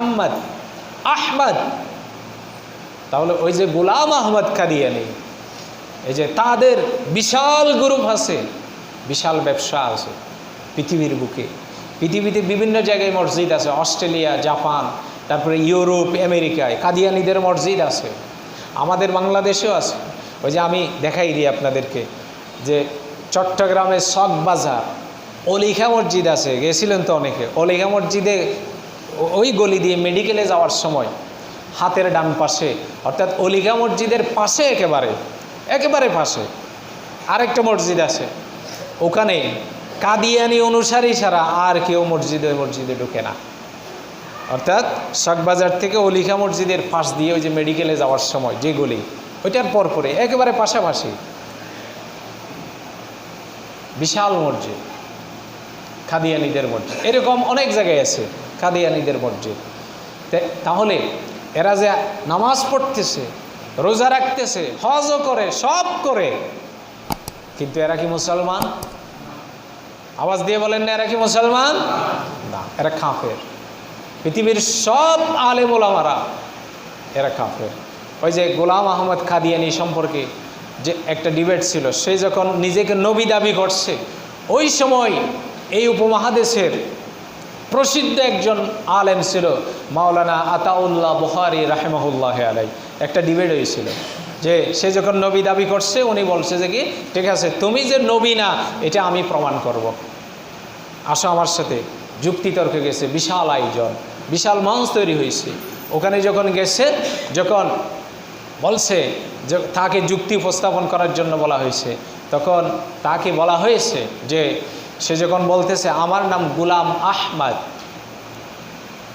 আহমদ আহমদ। তাহলে ওই যে গোলাম আহমদ কাদিয়ানি, এই যে তাদের বিশাল গ্রুপ আছে, বিশাল ব্যবসা আছে পৃথিবীর বুকে। পৃথিবীতে বিভিন্ন জায়গায় মসজিদ আছে, অস্ট্রেলিয়া, জাপান, তারপরে ইউরোপ, আমেরিকায়, কাদিয়ানিদের মসজিদ আছে, আমাদের বাংলাদেশেও আছে। ওই যে আমি দেখাই দিই আপনাদেরকে, যে চট্টগ্রামের শখ বাজার, অলিখা মসজিদ আছে, গেছিলেন তো অনেকে, অলিখা মসজিদে ওই গলি দিয়ে মেডিকেলে যাওয়ার সময় হাতের ডান পাশে, অর্থাৎ অলিখা মসজিদের পাশে একেবারে একেবারে পাশে আরেকটা মসজিদ আছে। ওখানে কাদিয়ানি অনুসারী ছাড়া আর কেউ মসজিদে মসজিদে ঢুকে না। অর্থাৎ শখবাজার থেকে অলিখা মসজিদের পাশ দিয়ে ওই যে মেডিকেলে যাওয়ার সময় যে গলি, ওইটার পর পরে একেবারে পাশাপাশি বিশাল মসজিদ খাদিয়ানিদের মসজিদ। এরকম অনেক জায়গায় আছে। খাদিয়ানিদের মসজিদ। তাহলে এরা যে নামাজ পড়তেছে, রোজা রাখতেছে, হজও করে, সব করে, কিন্তু এরা কি মুসলমান? আওয়াজ দিয়ে বলেন না, এরা কি মুসলমান? না, এরা কাফের। পৃথিবীর সব আলেম ওলামারা এরা কাফের। ওই যে গোলাম আহমদ কাদিয়ানি সম্পর্কে যে একটা ডিবেট ছিল, সে যখন নিজেকে নবী দাবি করছে, ওই সময় এই উপমহাদেশের প্রসিদ্ধ একজন আলেম ছিল, মাওলানা আতাউল্লাহ বুহারি রাহেমাহুল্লাহ আলাই একটা ডিবেট হয়েছিল যে সে যখন নবী দাবি করছে, উনি বলছে যে কি, ঠিক আছে, তুমি যে নবী না, এটা আমি প্রমাণ করব। আসো আমার সাথে, যুক্তিতর্কে গেছে, বিশাল আয়োজন, বিশাল মঞ্চ তৈরি হয়েছে ওখানে যখন গেছে, যখন বলছে যে তাকে যুক্তি উপস্থাপন করার জন্য বলা হয়েছে, তখন তাকে বলা হয়েছে যে সে যখন বলতেছে, আমার নাম গুলাম আহমদ।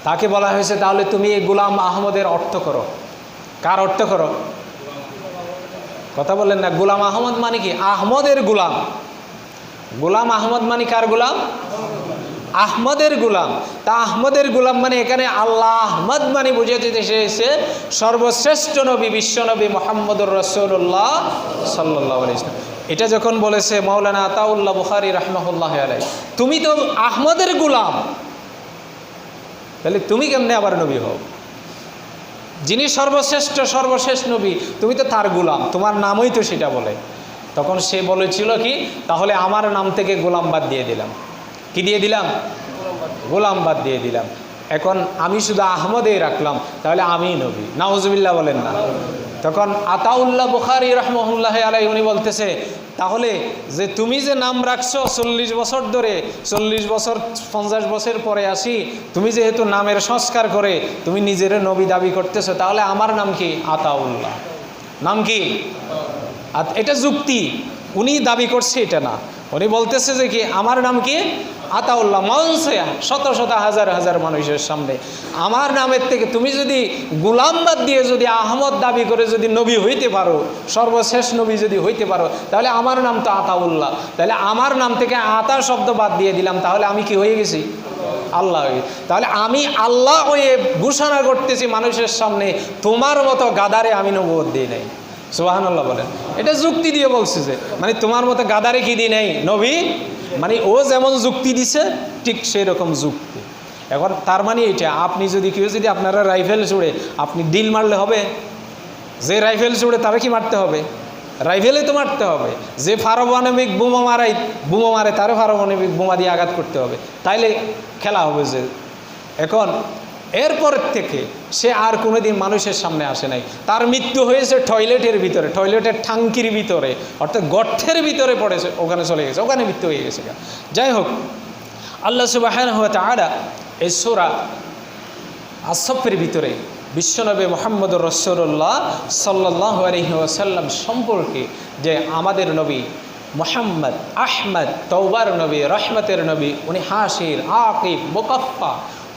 তাকে বলা হয়েছে, তাহলে তুমি এই গুলাম আহমদের অর্থ করো। কার অর্থ করো? কথা বললেন না, গুলাম আহমদ মানে কি? আহমদের গুলাম। গুলাম আহমদ মানে কার গুলাম? আহমদের গুলাম। তা আহমদের গুলাম মানে এখানে আল্লাহ আহমদ মানে বুঝে যেতে এসে সর্বশ্রেষ্ঠ নবী বিশ্বনবী মোহাম্মদুর রসুল্লাহ সাল্লাহ ইসলাম এটা যখন বলেছে মৌলানা আতাউল্লাহ বুখারি রহমাহুল্লাহ আলাই তুমি তো আহমদের গুলাম, তাহলে তুমি কেমনে আবার নবী হও? যিনি সর্বশ্রেষ্ঠ, সর্বশেষ নবী, তুমি তো তার গুলাম, তোমার নামই তো সেটা বলে। তখন সে বলেছিল কি, তাহলে আমার নাম থেকে গোলাম বাদ দিয়ে দিলাম। কি দিয়ে দিলাম? গোলাম বাদ দিয়ে দিলাম। এখন আমি শুধু আহমদেই রাখলাম, তাহলে আমি নবী। নাউজবিল্লা বলেন না। তখন আতাউল্লাহ বুখারি রহমহুল্লাহ আলাই উনি বলতেছে, তাহলে যে তুমি যে নাম রাখছো চল্লিশ বছর ধরে, চল্লিশ বছর, পঞ্চাশ বছর পরে আসি, তুমি যেহেতু নামের সংস্কার করে তুমি নিজের নবী দাবি করতেছো, তাহলে আমার নাম কি? আতাউল্লাহ। নাম কি? এটা যুক্তি। উনি দাবি করছে এটা না। উনি বলতেছে যে কি, আমার নাম কি? আতাউল্লাহ মঞ্চে শত শত হাজার হাজার মানুষের সামনে। আমার নামের থেকে তুমি যদি গুলামবাদ দিয়ে যদি আহমদ দাবি করে যদি নবী হইতে পারো, সর্বশেষ নবী যদি হইতে পারো, তাহলে আমার নাম তো আতাউল্লাহ। তাহলে আমার নাম থেকে আতা শব্দ বাদ দিয়ে দিলাম, তাহলে আমি কি হয়ে গেছি? আল্লাহ হয়ে তাহলে আমি আল্লাহ হয়ে ঘোষণা করতেছি মানুষের সামনে, তোমার মতো গাদারে আমি নবদ দিই নাই। সুবাহান আল্লাহ বলেন। এটা যুক্তি দিয়ে বলছে যে মানে তোমার মতো গাদারে কি দিই নাই? নবী? মানে ও যেমন যুক্তি দিছে, ঠিক সেই রকম যুক্তি। এখন তার মানে এটা আপনি যদি কেউ যদি আপনারা রাইফেল ছুড়ে আপনি ডিল মারলে হবে? যে রাইফেল ছুড়ে তারে কি মারতে হবে? রাইফেলে তো মারতে হবে। যে পারমাণবিক বোমা মারাই, বোমা মারে তারও পারমাণবিক বোমা দিয়ে আঘাত করতে হবে। তাইলে খেলা হবে যে। এখন এরপর থেকে সে আর কোনোদিন মানুষের সামনে আসে নাই। তার মৃত্যু হয়েছে টয়লেটের ভিতরে, টয়লেটের টাঙ্কির ভিতরে, অর্থাৎ গর্থের ভিতরে পড়েছে ওখানে চলে গেছে, ওখানে মৃত্যু হয়ে গেছে যাই হোক, আল্লাহ সুবাহ তারা এই সোরা আসফের ভিতরে বিশ্বনবী মোহাম্মদ রসুল্লাহ সাল্লাহ আলহি ওসাল্লাম সম্পর্কে যে আমাদের নবী মোহাম্মদ আহমদ তৌবার নবী, রহমতের নবী, উনি হাসির, আকিব মোকাফা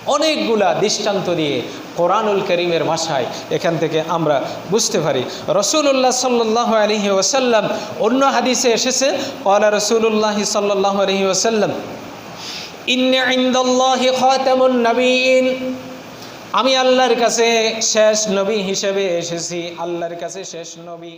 অনেকগুলা দৃষ্টান্ত দিয়ে কোরআনুল করিমের ভাষায় এখান থেকে আমরা বুঝতে পারি। রসুল্লাহ সাল্লাহ আলহি ওসাল্লাম অন্য হাদিসে এসেছে ওয়ালা রসুল্লাহ সাল্লাহ আলহি ওসাল্লাম আমি আল্লাহর কাছে শেষ নবী হিসেবে এসেছি, আল্লাহর কাছে শেষ নবী